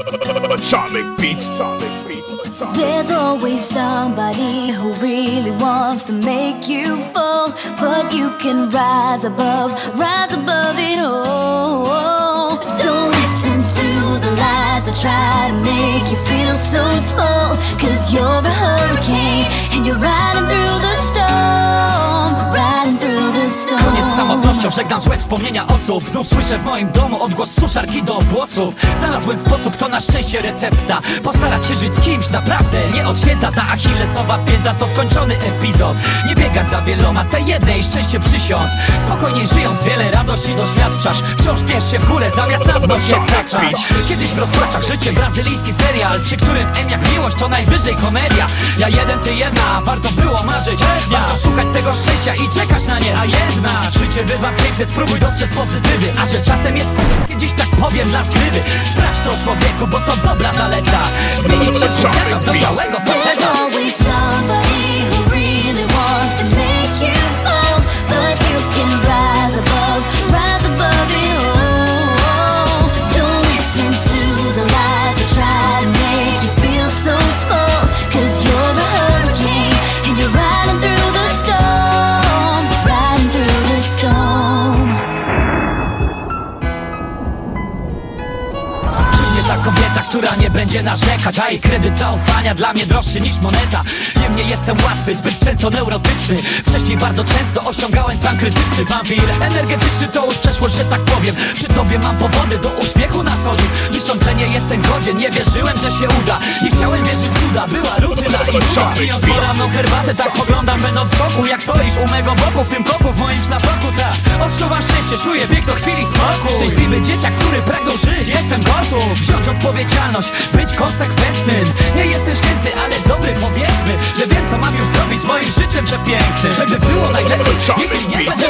Atomic beats. There's always somebody who really wants to make you fall, but you can rise above, rise above it all. Z samotnością, żegnam złe wspomnienia osób Znów słyszę w moim domu odgłos suszarki do włosów Znalazłem sposób, to na szczęście recepta Postarać się żyć z kimś naprawdę Nie od święta, ta achillesowa pięta to skończony epizod Nie biegać za wieloma, tej jednej szczęście przysiąc Spokojniej żyjąc, wiele radości doświadczasz Wciąż piesz się w górę, zamiast na dno się staczać Kiedyś w rozpaczach życie, brazylijski serial Przy którym M jak miłość to najwyżej komedia Ja jeden, ty jedna, warto było marzyć Warto szukać tego szczęścia i czekać na nie A jednak życie bywa piękne, spróbuj dostrzec pozytywy. A że czasem jest k***, gdzieś tak powiem dla zgrywy. Sprawdź to człowieku, bo to dobra zaleta. Zmienić się z gówniarza w dojrzałego faceta kobieta, która nie będzie narzekać. A jej kredyt zaufania dla mnie droższy niż moneta. Wiem, nie jestem łatwy, zbyt często neurotyczny. Wcześniej bardzo często osiągałem stan krytyczny. Wampir energetyczny to już przeszłość, że tak powiem. Przy tobie mam powody do uśmiechu na co dzień. Myśląc, że nie jestem godzien, nie wierzyłem, że się uda. Nie chciałem wierzyć cuda, była rutyna i nuda Pijąc poranną herbatę, tak spoglądam będąc w szoku. Jak stoisz u mego boku, w tym kroku, w moim szlafoku, tak. Odczuwam szczęście, czuję piękno chwili smoku Szczęśliwy dzieciak, który pragnął żyć, jestem gotów Wziąć odpowiedzialność, być konsekwentnym. Nie jestem święty, ale dobry powiedzmy Że wiem co mam już zrobić z moim życiem przepięknym. Żeby było najlepiej, jeśli nie będzie